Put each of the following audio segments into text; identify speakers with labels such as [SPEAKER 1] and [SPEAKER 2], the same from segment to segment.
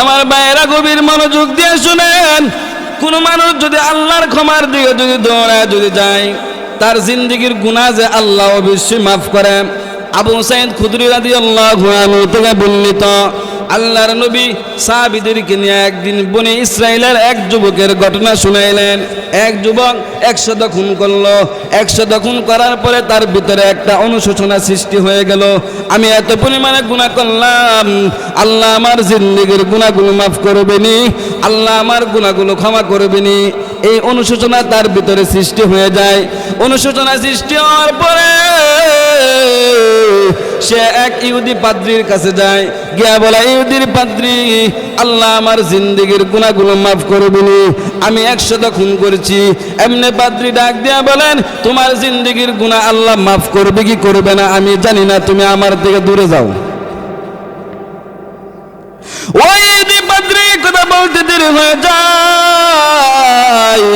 [SPEAKER 1] আমার বাইরা গভীর মনোযোগ দিয়ে শুনেন, কোন মানুষ যদি আল্লাহর ক্ষমার দিকে যদি দৌড়ায় যদি যায়, তার জিন্দগির গুণা যে আল্লাহ অবশ্যই মাফ করে। আবু সাইদ খুদরি রাদি আল্লাহ বর্ণিত আল্লাহর নবী সাহাবিদেরকে নিয়ে একদিন বনে ইসরায়েলের এক যুবকের ঘটনা শুনাইলেন। এক যুবক একশত খুন করল। একশত খুন করার পরে তার ভিতরে একটা অনুশোচনা সৃষ্টি হয়ে গেল। আমি এত পরিমাণে গুণা করলাম। আল্লাহ আমার জিন্দগির গুণাগুলো মাফ করবেনি। আল্লাহ আমার গুণাগুলো ক্ষমা করবেনি। এই অনুশোচনা তার ভিতরে সৃষ্টি হয়ে যায়। অনুশোচনা সৃষ্টি হওয়ার পরে সে এক ইহুদি পাদ্রির কাছে যায়, গিয়া বলা, ইহুদির পাদ্রি, আল্লাহ আমার জিন্দগির গুণাগুলো মাফ করবেনি আমি একশত খুন করেছি। এমনি পাদ্রি ডাক দিয়া বলেন, তোমার জিন্দগির গুণা আল্লাহ মাফ করবে কি করবে না, আমি জানি না, তুমি আমার থেকে দূরে যাও। ওই পাদ্রি কথা বলতে দেরি হয়ে যায়।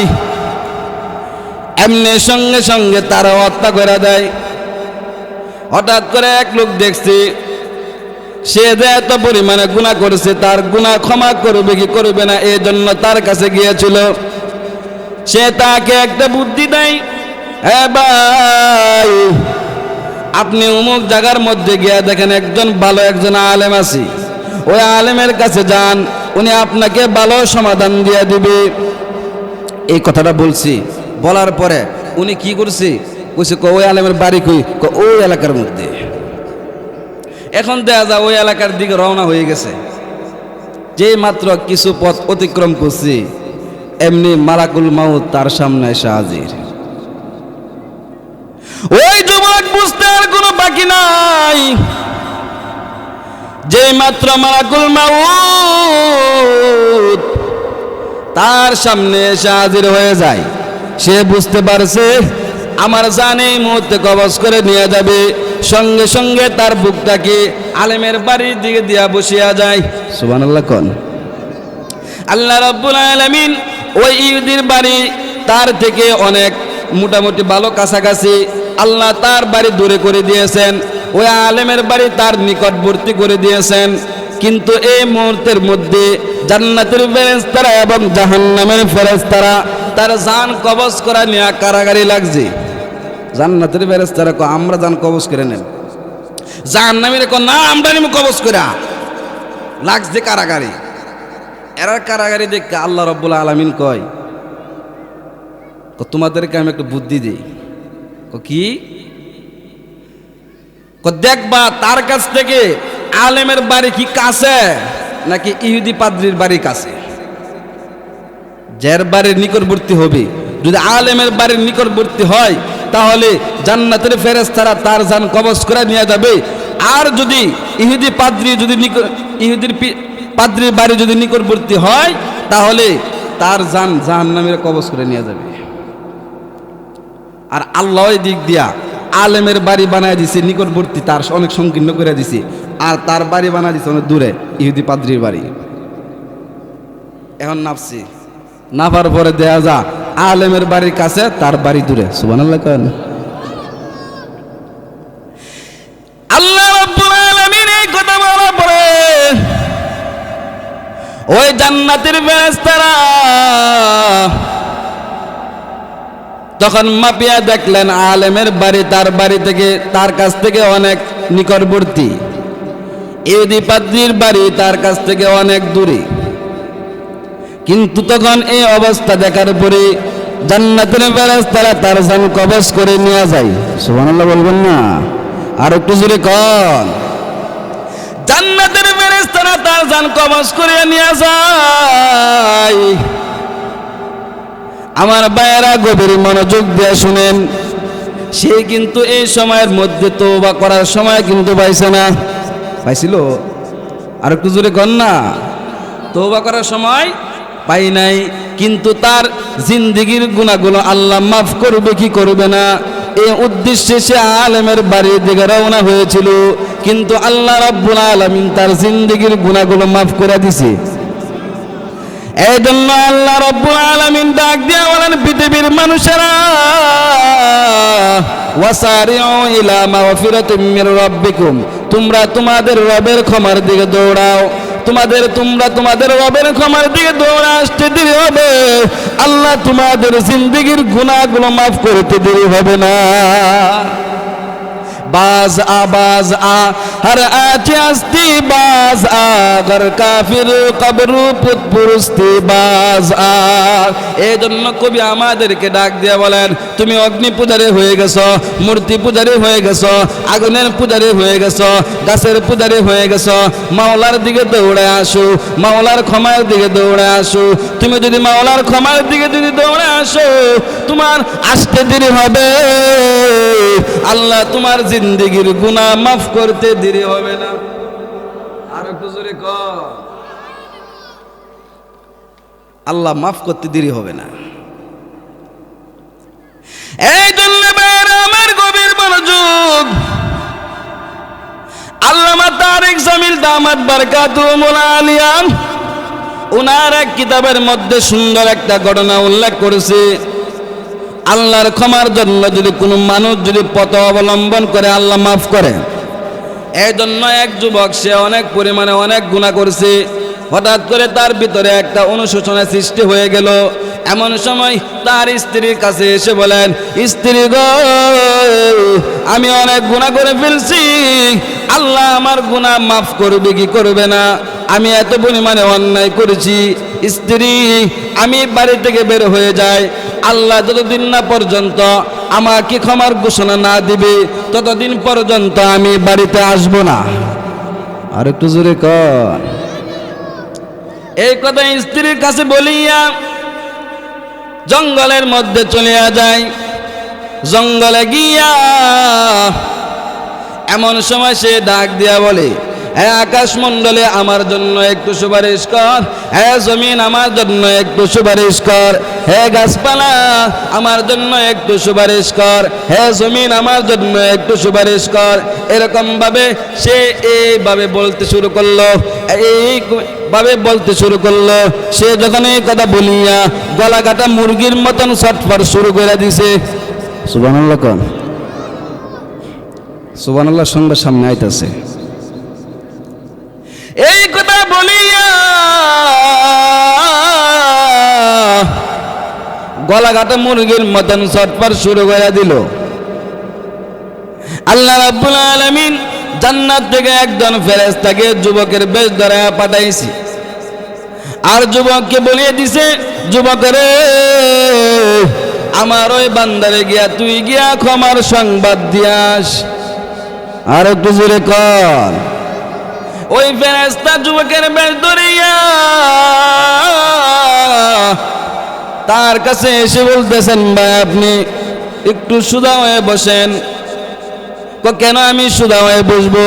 [SPEAKER 1] এমনি সঙ্গে সঙ্গে তারা হত্যা করে দেয়। হঠাৎ করে এক লোক দেখছি, সে যে এত পরিমাণে গুণা করেছে, তার গুণা ক্ষমা করবে কি করবে না এই জন্য তার কাছে গিয়েছিল। সে তাকে একটা বুদ্ধি দেয় হ্যাঁ ভাই, আপনি অমুক জায়গার মধ্যে গিয়া দেখেন একজন ভালো একজন আলেম আছে। ওই আলেমের কাছে যান, উনি আপনাকে ভালো সমাধান দিয়ে দিবে। এই কথাটা বলছি। বলার পরে উনি কি করছে? কইছে ক ওই আলেমের বাড়ি কই? ওই এলাকার মধ্যে। এখন দেখা যায় ওই এলাকার দিকে রওনা হয়ে গেছে। যে মাত্র কিছু পথ অতিক্রম করছি, এমনি মালাকুল মাউ তার সামনে এসে হাজির। ওই যুবক, বুঝতে আর কোনো বাকি নাই। যে মাত্র মালাকুল মাউত তার সামনে এসে হাজির হয়ে যায়, সে বুঝতে পারছে আমার জান এই মুহূর্তে কবজ করে নিয়ে যাবে। সঙ্গে সঙ্গে তার বুকটাকে আলেমের বাড়ির দিকে দিয়া বসিয়া যায়। সুবান আল্লাহ কন। আল্লাহ রব্বুল আলমিন ওই ইহুদির বাড়ি তার থেকে অনেক মোটামুটি ভালো কাছাকাছি আল্লাহ তার বাড়ি দূরে করে দিয়েছেন। ওই আলেমের বাড়ি তার নিকটবর্তী করে দিয়েছেন। কিন্তু এই মুহূর্তের মধ্যে জান্নাতের ফেরেস্তারা এবং জাহান্নামের ফেরেস্তারা তার জান কবজ করা নিয়ে কারাগারি লাগছে। জান্নাতের ফেরেস্তারা কো আমরা জান কবজ করে নেন জাহান্নামের কো না, আমরা নিম কবজ করা। লাগছে কারাগারি। এরার কারাগারি দেখে আল্লাহ রব্বুল আলমিন কয় তোমাদেরকে আমি একটু বুদ্ধি দিই। কো? দেখবা, তার কাছ থেকে আলেমের বাড়ি কি কাছে, নাকি ইহুদি পাদ্রির বাড়ি কাছে? যার বাড়ির নিকটবর্তী হবে। যদি আলেমের বাড়ির নিকটবর্তী হয়, তাহলে জান্নাতের ফেরেস্তারা তার জান কবজ করে নিয়ে যাবে। আর যদি ইহুদি পাদ্রি যদি নিক- ইহুদির পাদ্রির বাড়ি যদি নিকটবর্তী হয়, তাহলে তার জান জাহান্নামের কবজ করে নিয়ে যাবে। আর আল্লাহ দিক দিয়া আলেমের বাড়ি বানায় দিছে, নিকটবর্তী তার অনেক সংকীর্ণ করে দিছে। আর তার বাড়ি বানায় দিছে অনেক দূরে, ইহুদি পাদ্রির বাড়ি। এখন নাপছি নাপার পরে দেয়া যা আলেমের বাড়ির কাছে, তার বাড়ি দূরে। কেন আল্লাহ কথা ওই জান্নাতের ফেরেশতারা তখন মাপিয়া দেখলেন, আলেমের বাড়ি তার বাড়ি থেকে, তার কাছ থেকে অনেক নিকটবর্তী। ইহুদি পাদ্রির বাড়ি তার কাছ থেকে অনেক দূরে। কিন্তু তখন এই অবস্থা দেখার পরে জান্নাতের তারা তার জান কবজ করে নিয়ে যায়। সুবহানাল্লাহ বলবেন না? আর একটু জোরে কন। জান্নাতের ফেরেশতারা তার জান কবজ করে নিয়ে যায়। আমার বায়েরা গভীর মনোযোগ দিয়ে শুনেন। সে কিন্তু এই সময়ের মধ্যে তওবা করার সময় কিন্তু পাইছে না। পাইছিল? আর একটু জোরে কন না? তওবা করার সময় পাই নাই, কিন্তু তার জিন্দিগির গুণাগুলো আল্লাহ মাফ করবে, কি করবে না? এ উদ্দেশ্যে সে আলেমের বাড়ির দিকে রওনা হয়েছিল, কিন্তু আল্লাহ রাব্বুল আলামিন তার জিন্দিগির গুণাগুলো মাফ করে দিছে। এই জন্য আল্লাহ রব্বুল আলামিন ডাক দিয়া বলেন, পৃথিবীর মানুষেরা, ওয়াসারিউ ইলা মাগফিরাতিম মির রাব্বিকুম। তোমরা তোমাদের রবের ক্ষমার দিকে দৌড়াও। তোমাদের, তোমরা তোমাদের রবের ক্ষমার দিকে দৌড়ে আসতে দেরি হবে। আল্লাহ তোমাদের জিন্দিগির গুণাগুলো মাফ করতে দেরি হবে না। باز آ باز آ ہر آچے ہستی باز آ غر کافر قبر پت পুরুষটি বাজ আ। এই জন্য কবি আমাদেরকে ডাক দিয়ে বলেন, তুমি অগ্নি পূজারে হয়ে গেছো, মূর্তি পূজারে হয়ে গেছো, আগুনের পূজারে হয়ে গেছো, গাছের পূজারে হয়ে গেছো, মাওলার দিকে দৌড়ে আসো, মাওলার ক্ষমার দিকে দৌড়ে আসো। তুমি যদি মাওলার ক্ষমার দিকে যদি দৌড়ে আসো, তোমার আসতে দেরি হবে। আল্লাহ তোমার যে জিন্দগির গুনাহ মাফ করতে দেরি হবে না। আর একটু কর আল্লাহ মাফ করতে দেরি হবে না। এই জন্য আমার গভীর মনোযোগ। আল্লামা তারেক জামিল দামাত বারকাতু আলিয়াম ওনার এক কিতাবের মধ্যে সুন্দর একটা ঘটনা উল্লেখ করেছে। আল্লাহর ক্ষমার জন্য যদি কোনো মানুষ যদি পথ অবলম্বন করে, আল্লাহ মাফ করে। এই জন্য এক যুবক, সে অনেক পরিমাণে অনেক গুণা করছে। হঠাৎ করে তার ভিতরে একটা অনুশোচনা সৃষ্টি হয়ে গেল। এমন সময় তার স্ত্রীর কাছে এসে বলেন, স্ত্রী গো, আমি অনেক গুণা করে ফেলছি। আল্লাহ আমার গুণা মাফ করবে কি করবে না? আমি এত পরিমাণে অন্যায় করেছি। স্ত্রী, আমি বাড়ি থেকে বের হয়ে যাই। আল্লাহ যতদিন না পর্যন্ত আমাকে ক্ষমার ঘোষণা না দিবে, ততদিন পর্যন্ত আমি বাড়িতে আসব না। আর একটু জোরে কর এই কথা স্ত্রীর কাছে বলিয়া জঙ্গলের মধ্যে চলে যায় জঙ্গলে গিয়া এমন সময় সে ডাক দিয়া বলে হ্যাঁ আকাশ মণ্ডলে আমার জন্য একটু সুপারিশ কর। হ্যাঁ জমিন আমার জন্য একটু সুপারিশ কর। হে গাছপালা আমার জন্য একটু সুপারিশ কর। হে জমিন আমার জন্য একটু সুপারিশ কর। এরকম ভাবে সে এইভাবে বলতে শুরু করল। এই ভাবে বলতে শুরু করল। সে যখন এই কথা বলিয়া গলা কাটা মুরগির মতন ছটফট শুরু করে দিছে। সুবানাল্লাহ কন। সুবানাল্লাহ সঙ্গে সামনে আইতেছে। গলা কাটা মুরগির মতন ছটফট শুরু করে দিল। আল্লাহ রাব্বুল আলামিন জান্নাত থেকে একজন ফেরেশতাকে যুবকের বেশ ধরে পাঠাইছি। আর যুবককে বলিয়ে দিছে, যুবকের, আমার ওই বান্দারে গিয়া তুই গিয়া ক্ষমার সংবাদ দিয়াস। আর একটু জোরে কর। ওই ফেরেস্তা যুবকের বেশ ধরিয়া তার কাছে এসে বলতেছেন, ভাই, আপনি একটু সুদা হয়ে বসেন। কেন আমি সুদা হয়ে বসবো?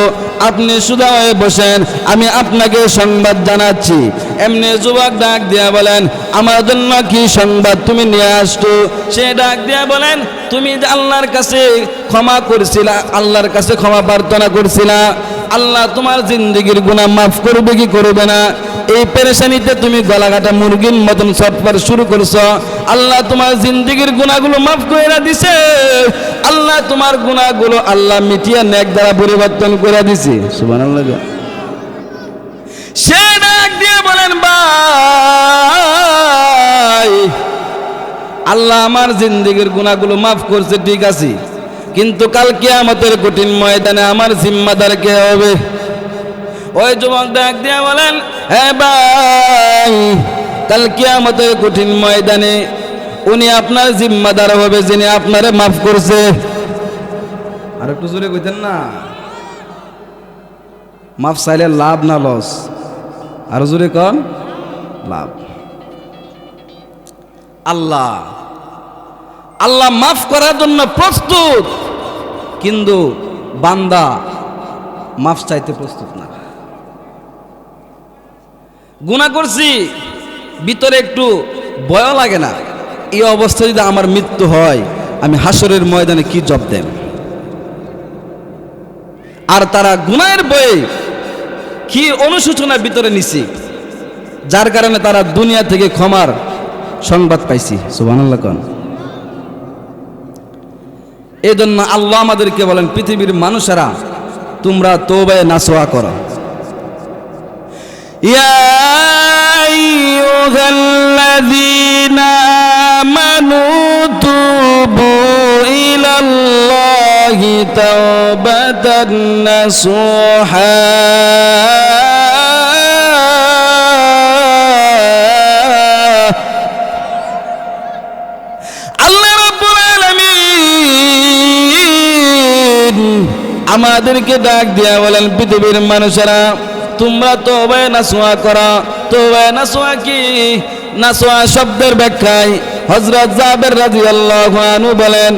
[SPEAKER 1] আপনি সুদা হয়ে বসেন, আমি আপনাকে সংবাদ জানাচ্ছি। এমনি যুবক ডাক দিয়া বলেন, আমার জন্য কি সংবাদ তুমি নিয়ে আসতো সে ডাক দিয়া বলেন, তুমি আল্লাহর কাছে ক্ষমা করছিলা, আল্লাহর কাছে ক্ষমা প্রার্থনা করছিলা। আল্লাহ তোমার জিন্দগির গুণা মাফ করবে কি করবে না? এই পেরেশানিতে তুমি গলাঘাটা মুরগির মতন ছটফট শুরু করছ। আল্লাহ তোমার জিন্দগির গুণাগুলো মাফ করে দিছে। আল্লাহ তোমার গুণাগুলো আল্লাহ মিটিয়া নেক দ্বারা পরিবর্তন করে দিছে। সে ডাক দিয়ে বলেন, ভাই, আল্লাহ আমার জিন্দগির গুণাগুলো মাফ করছে, ঠিক আছে। কিন্তু কাল কিয়ামতের কঠিন ময়দানে আমার জিম্মাদার কে হবে? ওই যুবক ডাক দিয়ে বলেন হ্যাঁ ভাই, কাল কিয়ামতের কঠিন ময়দানে উনি আপনার জিম্মাদার হবে যিনি আপনারে মাফ করছে। আর একটু জোরে কইতেন না। মাফ চাইলে লাভ না লস। আর জোরে কন, লাভ। আল্লাহ আল্লাহ মাফ করার জন্য প্রস্তুত। কিন্তু বান্দা মাফ চাইতে প্রস্তুত না। গুণা করছি, ভিতরে একটু ভয় লাগে না। এই অবস্থায় যদি আমার মৃত্যু হয়, আমি হাসরের ময়দানে কি জব দেন আর তারা গুনায়ের বয়ে কি অনুশোচনা ভিতরে নিছি, যার কারণে তারা দুনিয়া থেকে ক্ষমার সংবাদ পাইছি। সুবহানাল্লাহ কন। এজন্য আল্লাহ আমাদেরকে বলেন, পৃথিবীর মানুষেরা, তোমরা তোবায় নাসোয়া করো। মানু তুবু ইলাল্লাহি তাওবাতান নাসুহা। আমাদেরকে ডাক দিয়া বলেন, পৃথিবীর মানুষেরা, তোমরা তো নাসোয়া করা। তো নাসোয়া কি? নাসোয়া শব্দের ব্যাখ্যায় হযরত জাবের রাদিয়াল্লাহু আনহু বলেন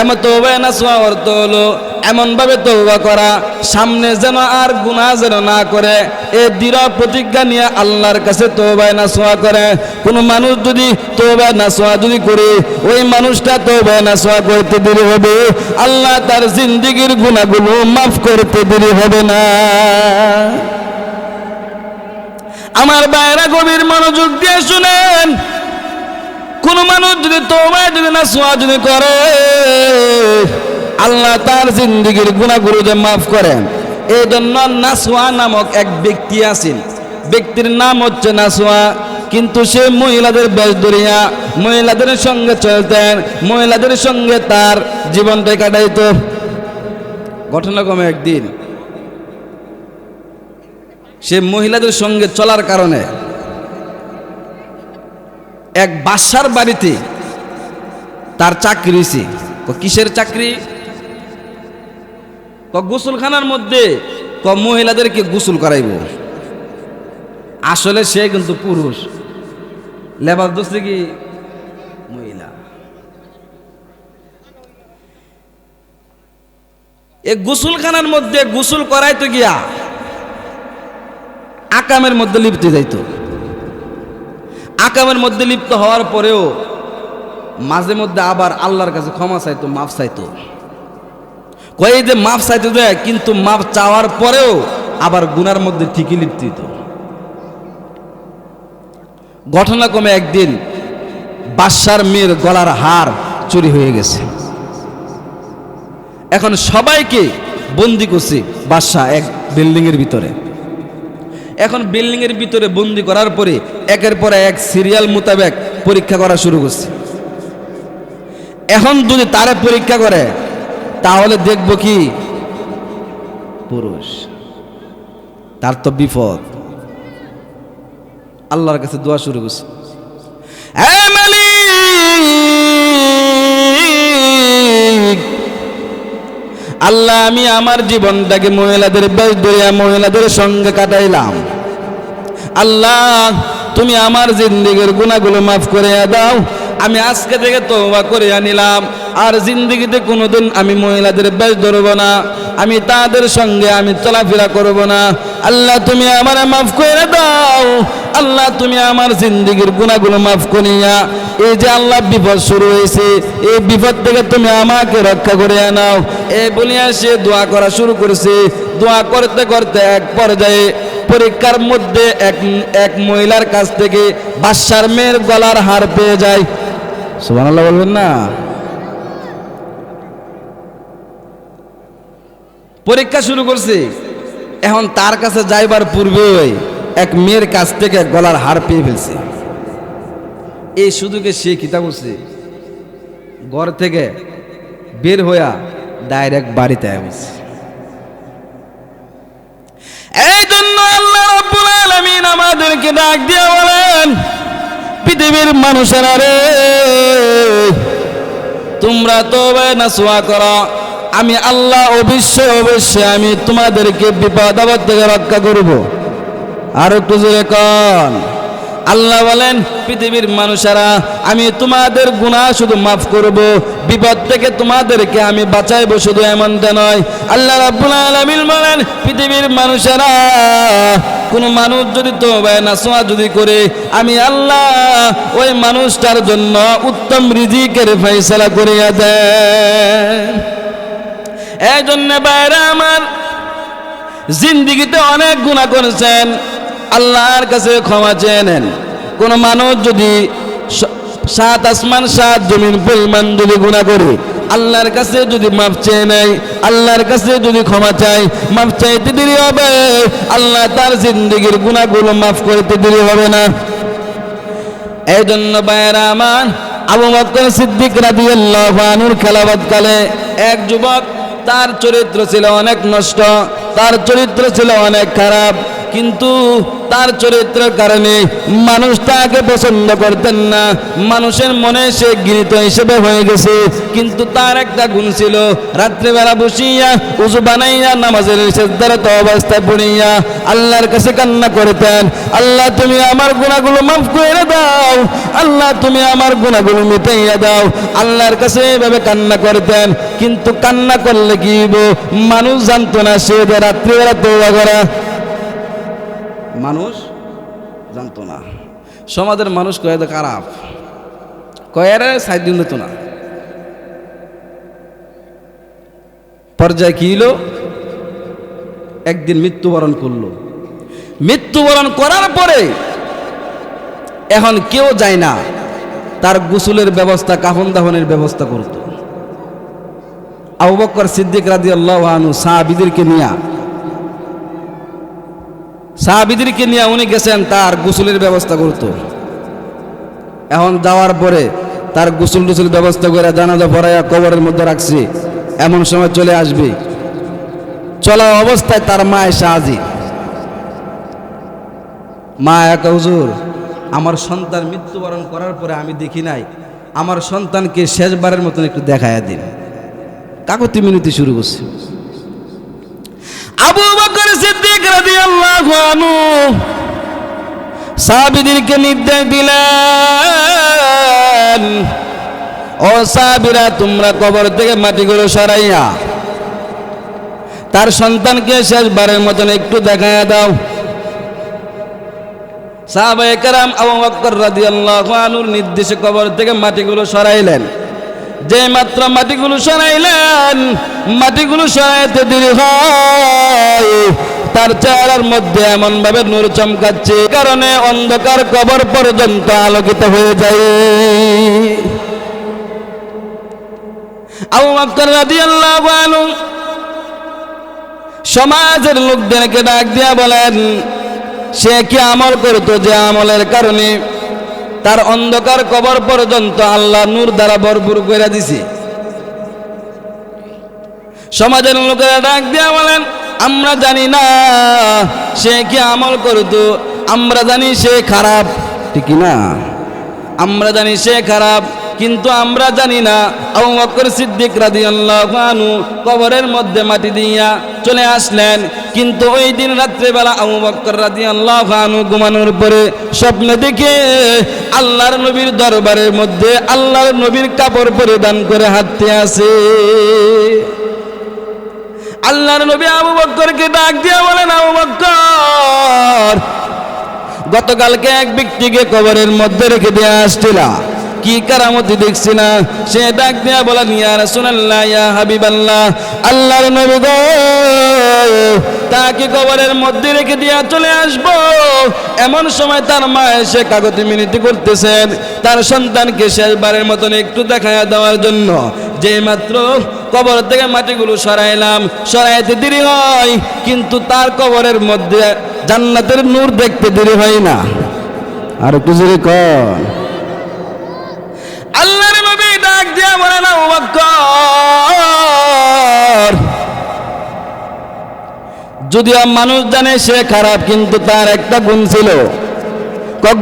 [SPEAKER 1] এমন না সোয়া অর্থ হলো এমন ভাবে তওবা করা, সামনে যেন আর গুনাহ যেন না করে, এ দৃঢ় প্রতিজ্ঞা নিয়ে আল্লাহর কাছে তওবায়ে নাসওয়া করে। কোন মানুষ যদি তওবায়ে নাসওয়া যদি করে, ওই মানুষটা তওবায়ে নাসওয়া করতে দেরি হবে। আল্লাহ তার জিন্দেগীর গুনাহগুলো মাফ করতে দেরি হবে না। আমার বাইরা গভীর মনোযোগ দিয়ে শুনেন। কোন মানুষ যদি তোমায় যদি না সোয়া যদি করে আল্লাহ তার জিন্দিগির গুণাগুলো যে মাফ করেন। এই জন্য নাসোয়া নামক এক ব্যক্তি আছেন। ব্যক্তির নাম হচ্ছে নাসোয়া কিন্তু সে মহিলাদের বেশ ধরিয়া মহিলাদের সঙ্গে চলতেন, মহিলাদের সঙ্গে তার জীবনটা কাটাইতো। ঘটনাক্রমে একদিন, সে মহিলাদের সঙ্গে চলার কারণে এক বাসার বাড়িতে তার চাকরি কিসের চাকরি? ক গোসলখানার মধ্যে ক মহিলাদেরকে গোসল করাইব। আসলে সে কিন্তু পুরুষ। লেবার দোষে কি? মহিলা। এ গোসলখানার মধ্যে গোসল করাইতো গিয়া আকামের মধ্যে লিপ্ত যাইতো। আকামের মধ্যে লিপ্ত হওয়ার পরেও মাঝে মধ্যে আবার আল্লাহর কাছে ক্ষমা চাইতো, মাফ চাইতো। কয়ে যে মাপ চাইতে দেয় কিন্তু মাপ চাওয়ার পরেও আবার গুনার মধ্যে ঠিকই লিপ্ত হইত ঘটনা কমে একদিন বাদশার মেয়ের গলার হার চুরি হয়ে গেছে। এখন সবাইকে বন্দি করছে বাদশাহ এক বিল্ডিংয়ের ভিতরে। এখন বিল্ডিং এর ভিতরে বন্দি করার পরে একের পর এক সিরিয়াল মোতাবেক পরীক্ষা করা শুরু করছে। এখন যদি তারে পরীক্ষা করে তাহলে দেখব কি? পুরুষ। তার তো বিপদ। আল্লাহর কাছে দোয়া শুরু করছে। আল্লাহ, আমি আমার জীবনটাকে মহিলাদের বেশ ধরিয়া মহিলাদের সঙ্গে কাটাইলাম। আল্লাহ, তুমি আমার জিন্দিগির গুণাগুলো মাফ করে দাও। আমি আজকে থেকে তওবা করে আনিলাম আর জিন্দিগিতে কোনোদিন আমি মহিলাদের বেশ ধরব না, আমি তাদের সঙ্গে আমি চলাফেরা করব না। আল্লাহ, তুমি আমার মাফ করে দাও। আল্লাহ, তুমি আমার জিন্দিগির গুণাগুলো মাফ করিয়া এই যে আল্লাহ বিপদ শুরু হয়েছে, এই বিপদ থেকে তুমি আমাকে রক্ষা করে আনাও এ বলিয়া সে দোয়া করা শুরু করেছে। দোয়া করতে করতে এক পর্যায়ে পরীক্ষার মধ্যে এক এক মহিলার কাছ থেকে বাদশার মেয়ের গলার হার পেয়ে যায়। সুবহানাল্লাহ বলবেন না? পরীক্ষা শুরু করছে। এখন তার কাছে যাইবার পূর্বে এক মেয়ের কাছ থেকে গলার হার পেয়ে ফেলছে। এই সুযোগে সে কিতা করছে ঘর থেকে বের হইয়া ডাইরেক্ট বাড়িতে আসছে এই জন্য আমাদেরকে ডাক দিয়ে বলেন, পৃথিবীর মানুষেরা রে, তোমরা তবে নাসওয়া করো। আমি আল্লাহ অবশ্যই অবশ্যই আমি তোমাদেরকে বিপদ আপদ থেকে রক্ষা করব। আর একটু জোরে কন। আল্লাহ বলেন, পৃথিবীর মানুষেরা, আমি তোমাদের গুনাহ শুধু মাফ করব, বিপদ থেকে তোমাদেরকে আমি বাঁচাইবো শুধু এমনটা নয়। আল্লাহ রাব্বুল আলামিন বলেন, পৃথিবীর মানুষেরা, কোন মানুষ যদি তওবা নাসওয়া যদি করে, আমি আল্লাহ ওই মানুষটার জন্য উত্তম রিজিকের ফয়সালা করিয়া দেয় এই জন্য বাইরে আমার জিন্দিগিতে অনেক গুণা করেছেন। আল্লাহর কাছে ক্ষমা চেয়ে নেন। কোন মানুষ যদি সাত আসমান, সাত জমিন পরিমাণ যদি গুণা করে, আল্লাহর কাছে যদি মাফ চেয়ে নেয়, আল্লাহর কাছে যদি ক্ষমা চায়, মাফ চাইতে দেরি হবে। আল্লাহ তার জিন্দগির গুণাগুলো মাফ করতে দেরি হবে না। এই জন্য বায়রা আমার আবু বকর সিদ্দিক রাদিয়াল্লাহু আনহুর খেলাবাদ কালে এক যুবক তার চরিত্র ছিল অনেক নষ্ট তার চরিত্র ছিল অনেক খারাপ। কিন্তু তার চরিত্রের কারণে মানুষ তাকে পছন্দ করতেন না। মানুষের মনে সে গৃহীত হিসেবে হয়ে গেছে। কিন্তু তার একটা গুণ ছিল, রাত্রিবেলা বসিয়া উজু বানাইয়া নামাজের সেজদারে তো অবস্থায় পড়িয়া আল্লাহর কাছে কান্না করতেন, আল্লাহ, তুমি আমার গুণাগুলো মাফ করে দাও। আল্লাহ, তুমি আমার গুণাগুলো মিটাইয়া দাও। আল্লাহর কাছে এভাবে কান্না করতেন, কিন্তু কান্না করলে কি মানুষ জানতো না সে রাত্রিবেলা তৌবা করা মানুষ জানতো না। সমাজের মানুষ কয়ে তো খারাপ কয়ারে সাইড দিন দিত না। পর্যায়ে কি হলো একদিন মৃত্যুবরণ করল। মৃত্যুবরণ করার পরে এখন কেউ যায় না। তার গোসলের ব্যবস্থা, কাফন দাফনের ব্যবস্থা করত। আবু বকর সিদ্দিক রাজি আল্লাহ সাহাবিদেরকে নিয়া সাহাবিদেরকে নিয়ে উনি গেছেন, তার গোসলের ব্যবস্থা করত। এখন যাওয়ার পরে তার গোসল টুসুল ব্যবস্থা করে জানাজা পড়াইয়া কবরের মধ্যে রাখছি, এমন সময় চলে আসবে। চলা অবস্থায় তার মা এসে হাজির। মা একা, হুজুর, আমার সন্তান মৃত্যুবরণ করার পরে আমি দেখি নাই। আমার সন্তানকে শেষবারের মতন একটু দেখায়া দিন। কাকতি মিনতি শুরু করছে। আবু বকর সিদ্দিক রাদিয়াল্লাহু আনহু সাহাবীদেরকে নির্দেশ দিলেন, ও সাহাবীরা, তোমরা কবর থেকে মাটিগুলো সরাইয়া তার সন্তানকে শেষবারের মতন একটু দেখায়া দাও। সাহাবায়ে কেরাম আবু বকর রাদিয়াল্লাহু আনহুর নির্দেশে কবর থেকে মাটিগুলো সরাইলেন। যে মাত্র মাটিগুলো সরাইলেন, মাটিগুলো সরাইতে দেরি হয়। তার চেহারার মধ্যে এমন ভাবে নূর চমকাচ্ছে কারণে অন্ধকার কবর পর্যন্ত আলোকিত হয়ে যায়। আবু বকর রাদিয়াল্লাহু আনহু সমাজের লোকদেরকে ডাক দিয়া বলেন, সে কি আমল করতো যে আমলের কারণে? তার অন্ধকার কবর পর্যন্ত আল্লাহ নূর দ্বারা ভরপুর করে দিছে। সমাজের লোকেরা ডাক দিয়া বলেন, আমরা জানি না সে কি আমল করতো, আমরা জানি সে খারাপ। ঠিক না? আমরা জানি সে খারাপ। কিন্তু আমরা জানি না। আবু বকর সিদ্দিক রাদিয়াল্লাহু কবরের মধ্যে মাটি দিয়া চলে আসলেন। কিন্তু ওই দিন রাত্রেবেলা আবু বকর রাদিয়াল্লাহু আনহু ঘুমানোর পরে স্বপ্ন দেখে আল্লাহর নবীর দরবারের মধ্যে আল্লাহর নবীর কাপড় পরিধান করে হাঁটতে আসে। আল্লাহর নবী আবু বক্করকে ডাক দিয়া বলেন, আবু বক্কর গতকালকে এক ব্যক্তিকে কবরের মধ্যে রেখে দিয়ে আসছিলা। কি কারামতি দেখছি না? সে ডাক দিয়া বলেন ইয়া রাসূলুল্লাহ, ইয়া হাবিবাল্লাহ, আল্লাহর নবী গো, তাকে কবরের মধ্যে রেখে দিয়া চলে আসব। এমন সময় তার মা এসে কাগজে মিনতি করতেছেন তার সন্তানকে শেষবারের মতন একটু দেখায়া দেওয়ার জন্য। যে মাত্র কবর থেকে মাটিগুলো সরাইলাম, সরাইতে দেরি হয়, কিন্তু তার কবরের মধ্যে জান্নাতের নূর দেখতে দেরি হয় না। আর জোরে কর ডাক দিয়া বলে না যদিও মানুষ জানে সে খারাপ, কিন্তু তার একটা গুণ ছিল।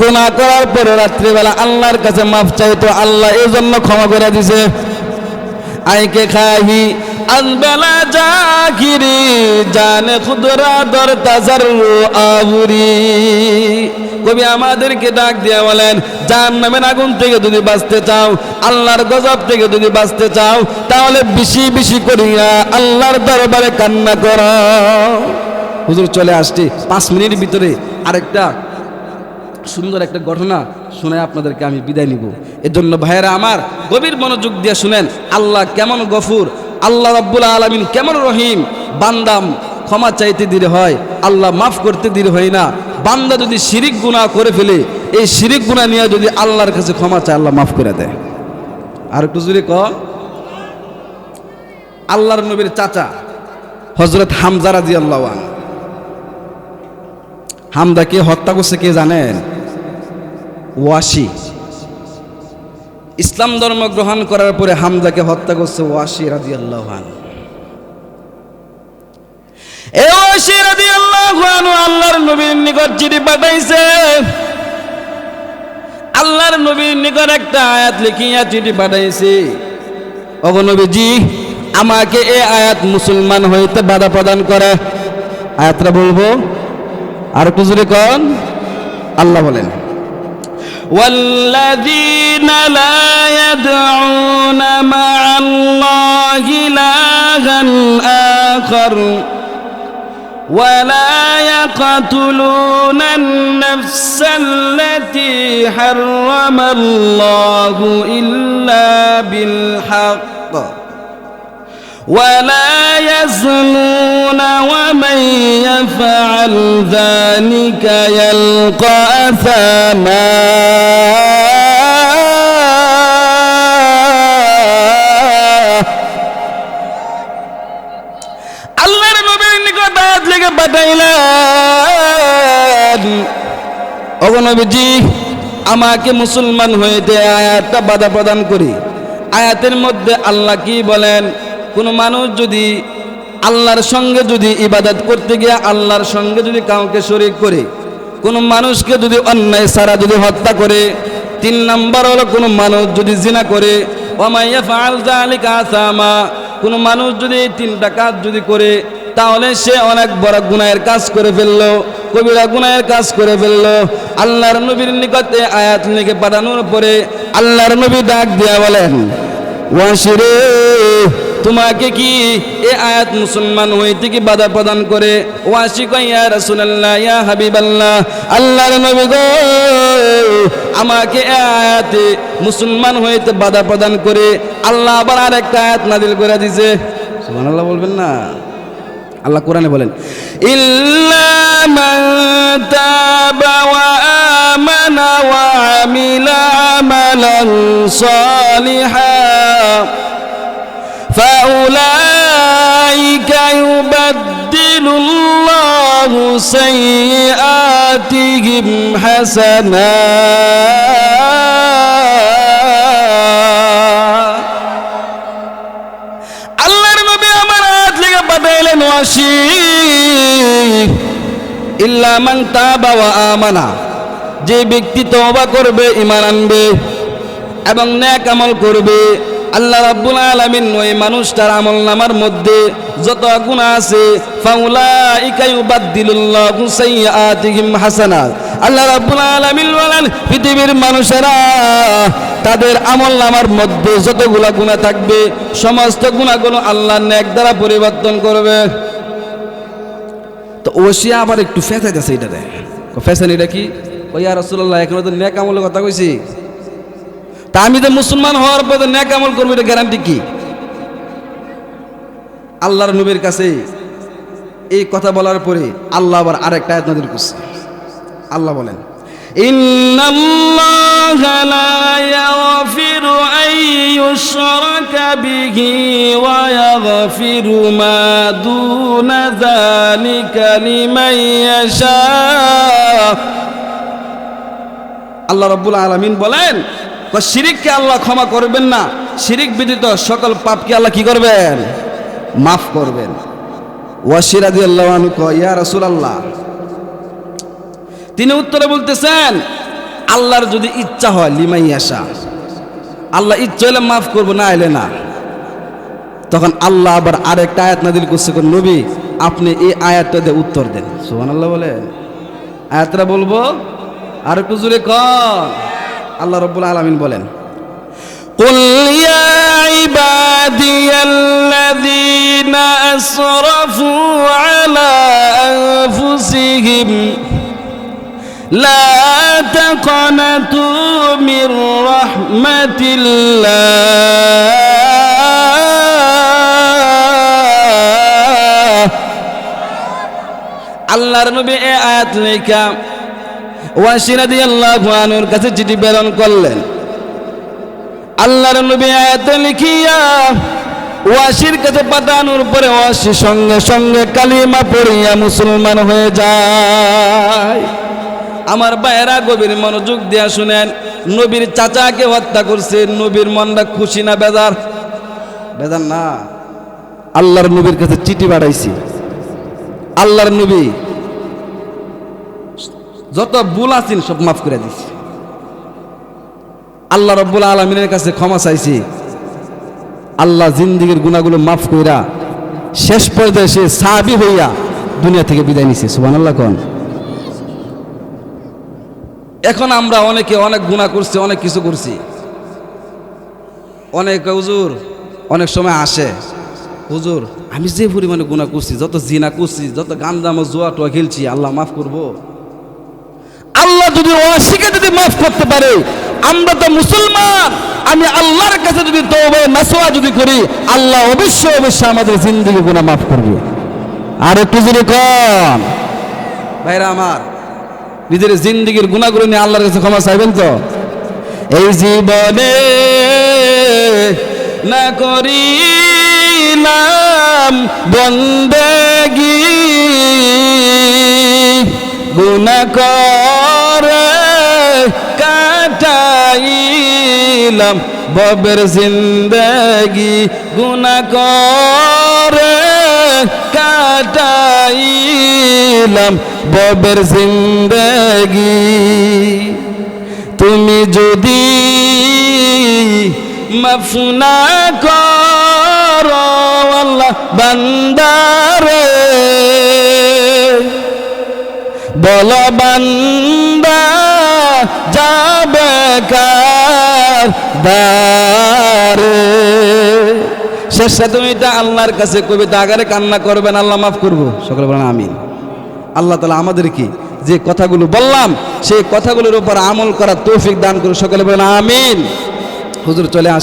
[SPEAKER 1] গুণা করার পরে রাত্রিবেলা আল্লাহর কাছে মাফ চাইতো, আল্লাহ এই জন্য ক্ষমা করে দিছে। আইকে খাহি আজবেলা জাকিরি জানে খুদরা দর তাজার আবুরি। কবি আমাদেরকে ডাক দিয়ে বলেন জাহান নামের আগুন থেকে যদি বাঁচতে চাও, আল্লাহর গজব থেকে যদি বাঁচতে চাও, তাহলে বেশি বেশি করিয়া আল্লাহর দরবারে কান্না কর। হুজুর চলে আসছি। পাঁচ মিনিট ভিতরে আরেকটা সুন্দর একটা ঘটনা শুনে আপনাদেরকে আমি বিদায় নিব। এর জন্য ভাইয়েরা আমার গভীর মনোযোগ দিয়ে শুনেন, আল্লাহ কেমন গফুর আল্লাহ রব্বুল আলমিন কেমন রহিম? বান্দাম ক্ষমা চাইতে দিলে হয়, আল্লাহ মাফ করতে দিলে হয় না। বান্দা যদি শিরিক গুণা করে ফেলে, এই শিরিক গুণা নিয়ে যদি আল্লাহর কাছে ক্ষমা চায়, আল্লাহ মাফ করে দেয়। আর একটু জুড়ে ক আল্লাহর নবীর চাচা হজরত হামজা রাজি আল্লাহ হামদাকে হত্যা করছে কে জানেন? ওয়াসি। ইসলাম ধর্ম গ্রহণ করার পরে হামজাকে হত্যা করছে ওয়াসি রাজি আল্লাহ এ ওয়াসি রাজি আল্লাহর নবীর নিকট চিঠি পাঠাইছে। আল্লাহর নবীর নিকট একটা আয়াত লিখিয়া চিঠি পাঠাইছে। অগনবীজি আমাকে এ আয়াত মুসলমান হইতে বাধা প্রদান করে। আয়াতটা বলব। আর একটু কন। আল্লাহ বলেন। والذين لا يدعون مع الله إلها آخر ولا يقتلون النفس التي حرم الله إلا بالحق. ولا يزنون ومن يفعل ذلك يلقى أثاما আল্লাহর নবীর নিকট আয়াত লিখে পাঠাইলেন অগনবীজি আমাকে মুসলমান হইতে আয়াতটা বাধা প্রদান করি আয়াতের মধ্যে আল্লাহ কি বলেন কোনো মানুষ যদি আল্লাহর সঙ্গে যদি ইবাদত করতে গিয়ে আল্লাহর সঙ্গে যদি কাউকে শরিক করে, কোনো মানুষকে যদি অন্যায় সারা যদি হত্যা করে, তিন নাম্বার হলো কোনো মানুষ যদি জিনা করে আসামা, কোনো মানুষ যদি তিনটা কাজ যদি করে, তাহলে সে অনেক বড় গুনায়ের কাজ করে ফেলল, কবিরা গুনায়ের কাজ করে ফেলল। আল্লাহর নবীর নিকটে আয়াত লিখে পাঠানোর পরে আল্লাহর নবী ডাক দিয়া বলেন তোমাকে কি এ আয়াত মুসলমান হইতে কি বাধা প্রদান করে? ওয়াশি কইয়া রাসূলুল্লাহ, ইয়া হাবিবাল্লাহ, আল্লাহর নবী গো, আমাকে এ আয়াতে মুসলমান হইতে বাধা প্রদান করে। আল্লাহ আবার আরেকটা আয়াত নাজিল করে দিয়েছে সুবহানাল্লাহ বলবেন না? আল্লাহ কোরআনে বলেন, ইল্লা মান তাবা ওয়া আমানা ওয়া আমিলা আমালান সালিহা। فأولئك يبدل الله سيئاتهم حسنات আল্লাহর নবী আমার হাত লেগে পাঠাইলেন ওয়াসি ইল্লা মান তাবা ওয়া আমানা যে ব্যক্তি তওবা করবে ঈমান আনবে এবং নেক আমল করবে আল্লাহ রাব্বুল আলামিন ওই মানুষটার আমল নামার মধ্যে যত গুনাহ আছে, ফাউলাইকা ইউবাদদিলুল্লাহু সাইয়্যাতিহিম হাসানাত। আল্লাহ রাব্বুল আলামিন বলেন, পৃথিবীর মানুষেরা তাদের আমল নামার মধ্যে যতগুলা গুনাহ থাকবে, সমস্ত গুনাহগুলো আল্লাহ নেক দ্বারা পরিবর্তন করবে। তো ওসিয়া আবার একটু ফেঁচাইতেছে এটাতে ফেসান এটা কি? ওই আর রসুল্লাহ এখন তো নেক আমলের কথা কইছি। তা আমি তো মুসলমান হওয়ার পরে ন্যাক আমল করব, এটা গ্যারান্টি কি? আল্লাহর নবীর কাছে এই কথা বলার পরে আল্লাহ আবার আরেকটা আয়াত নাযিল করছে। আল্লাহ বলেন আল্লাহ রাব্বুল আলামিন বলেন শিরিককে আল্লাহ ক্ষমা করবেন না? শিরিক ব্যতীত সকল পাপকে আল্লাহ কি করবেন? মাফ করবেন। আল্লাহ ইয়া আল্লাহ তিনি উত্তরে বলতেছেন, আল্লাহর যদি ইচ্ছা হয়, লিমাই আসা আল্লাহ ইচ্ছা হলে মাফ করব, না এলে না। তখন আল্লাহ আবার আরেকটা আয়াত নাদিল করছে নবী, আপনি এই আয়াতটা দিয়ে উত্তর দেন। সুহান আল্লাহ বলেন। আয়াতটা বলব? আর একটু জোরে কর আল্লাহ রব্বুল আলমিন বলেন قل يا عبادي الذين أسرفوا على أنفسهم لا تقنطوا من رحمة الله আল্লাহর নবী এ আয়াত লেখা ওয়াসিরাদি আল্লাহ আনুর কাছে চিঠি প্রেরণ করলেন। আল্লাহর নবী আয়াতে লিখিয়া ওয়াসির কাছে পাঠানোর পরে ওয়াসি সঙ্গে সঙ্গে কালিমা পড়িয়া মুসলমান হয়ে যায়। আমার ভাইয়েরা গভীর মনোযোগ দিয়া শুনেন, নবীর চাচাকে হত্যা করছে, নবীর মনটা খুশি না বেজার? বেজার না। আল্লাহর নবীর কাছে চিঠি পাঠাইছি। আল্লাহর নবী যত ভুল আছেন সব মাফ করে দিছি। আল্লাহ রব্বুল আলমিনের কাছে ক্ষমা চাইছি। আল্লাহ জিন্দিগির গুণাগুলো মাফ কইরা শেষ পর্যায়ে সে সাহাবি হইয়া দুনিয়া থেকে বিদায় নিছে সুবান আল্লাহ কন। এখন আমরা অনেকে অনেক গুণা করছি, অনেক কিছু করছি। অনেক হুজুর অনেক সময় আসে, হুজুর, আমি যে পরিমাণে গুণা করছি, যত জিনা করছি, যত গান দামো জোয়া, টোয়া খেলছি, আল্লাহ মাফ করব? আল্লাহ যদি অশিকে যদি মাফ করতে পারে, আমরা তো মুসলমান, আমি আল্লাহর কাছে যদি তওবা নাসোয়া যদি করি, আল্লাহ অবশ্যই অবশ্যই আমাদের জিন্দগি গুণা মাফ করবে। আর একটু যদি কম ভাইরা আমার, নিজের জিন্দগির গুণাগুলো নিয়ে আল্লাহর কাছে ক্ষমা চাইবেন তো? এই জীবনে না করি করিলাম বন্দেগি। গুনা কাটাইলাম ববের জিন্দগি। গুনা কাটাইলাম ববের জিন্দগি। তুমি যদি মাফনা করো আল্লাহ বান্দারে বল বান্দা, যাবে কার দারে শেষে তুমি এটা আল্লাহর কাছে কবিতা আগারে কান্না করবেন, আল্লাহ মাফ করব। সকলে বলেন আমিন। আল্লাহ তালা আমাদেরকে যে কথাগুলো বললাম, সেই কথাগুলোর উপর আমল করার তৌফিক দান করে সকলে বলেন আমিন। হুজুর চলে আস